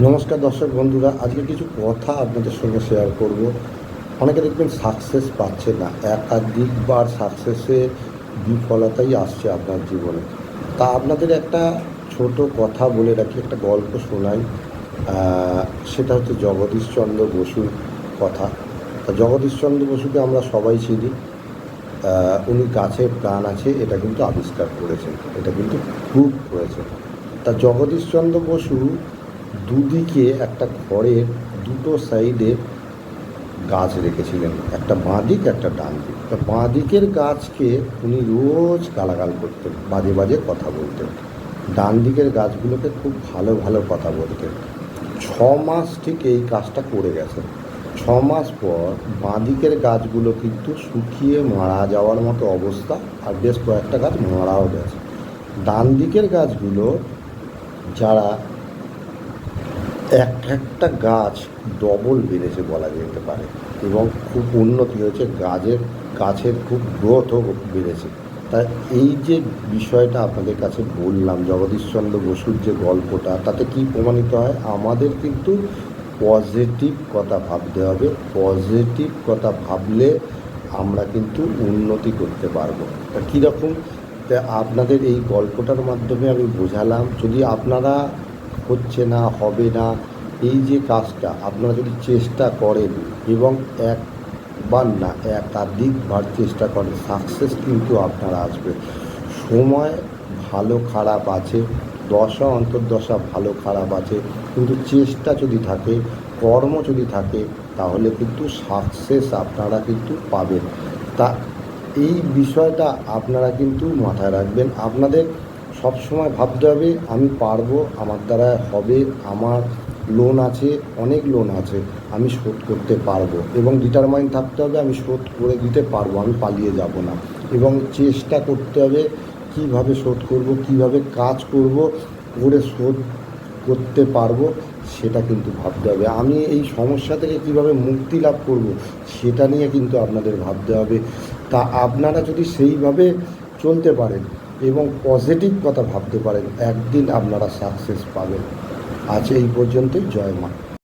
নমস্কার দর্শক বন্ধুরা, আজকে কিছু কথা আপনাদের সঙ্গে শেয়ার করব। অনেকে দেখবেন সাকসেস পাচ্ছে না। একাধিকবার সাকসেসে বিফলতাই আসছে আপনার জীবনে। তা আপনাদের একটা ছোট কথা বলে রাখি, একটা গল্প শোনাই। সেটা হচ্ছে জগদীশচন্দ্র বসুর কথা। তা জগদীশচন্দ্র বসুকে আমরা সবাই চিনি। উনি গাছের প্রাণ আছে, এটা কিন্তু আবিষ্কার করেছেন। এটা কিন্তু প্রুভ করেছেন। তা জগদীশচন্দ্র বসু দুদিকে একটা ঘরের দুটো সাইডে গাছ রেখেছিলেন। একটা বাঁ দিক একটা ডান দিক। তা বাঁ দিকের গাছকে উনি রোজ গালাগাল করতেন, বাজে বাজে কথা বলতেন। ডান দিকের গাছগুলোকে খুব ভালো ভালো কথা বলতেন। ছ মাস ঠিক এই কাজটা করে গেছেন। ছ মাস পর বাঁ দিকের গাছগুলো কিন্তু শুকিয়ে মারা যাওয়ার মতো অবস্থা, আর বেশ কয়েকটা গাছ মারাও গেছে। ডান দিকের গাছগুলো যারা এক একটা গাছ ডবল বেড়েছে বলা যেতে পারে এবং খুব উন্নতি হয়েছে। গাছের গাছের খুব গ্রোথও বেড়েছে। তাই এই যে বিষয়টা আপনাদের কাছে বললাম, জগদীশচন্দ্র বসুর যে গল্পটা, তাতে কি প্রমাণিত হয়? আমাদের কিন্তু পজিটিভ কথা ভাবতে হবে। পজিটিভ কথা ভাবলে আমরা কিন্তু উন্নতি করতে পারব। তা কীরকম? তা আপনাদের এই গল্পটার মাধ্যমে আমি বোঝালাম। যদি আপনারা হচ্ছে না, হবে না, এই যে কাজটা আপনারা যদি চেষ্টা করেন এবং একবার না একাধিকবার চেষ্টা করেন সাকসেস কিন্তু আপনারা আসবে। সময় ভালো খারাপ আছে, দশা অন্তর্দশা ভালো খারাপ আছে, কিন্তু চেষ্টা যদি থাকে, কর্ম যদি থাকে, তাহলে কিন্তু সাকসেস আপনারা কিন্তু পাবেন। তা, এই বিষয়টা আপনারা কিন্তু মাথায় রাখবেন। আপনাদের সব সময় ভাবতে হবে, আমি পারব, আমার দ্বারা হবে, আমার লোন আছে, অনেক লোন আছে, আমি শোধ করতে পারব। এবং ডিটারমাইন থাকতে হবে, আমি শোধ করে দিতে পারব, আমি পালিয়ে যাব না। এবং চেষ্টা করতে হবে, কীভাবে শোধ করব, কীভাবে কাজ করব, করে শোধ করতে পারব, সেটা কিন্তু ভাবতে হবে। আমি এই সমস্যা থেকে কীভাবে মুক্তি লাভ করব, সেটা নিয়ে কিন্তু আপনাদের ভাবতে হবে। তা আপনারা যদি সেইভাবে চলতে পারেন এবং পজিটিভ কথা ভাবতে পারেন। একদিন আপনারা সাকসেস পাবেন। আজ এই পর্যন্তই। জয় মা।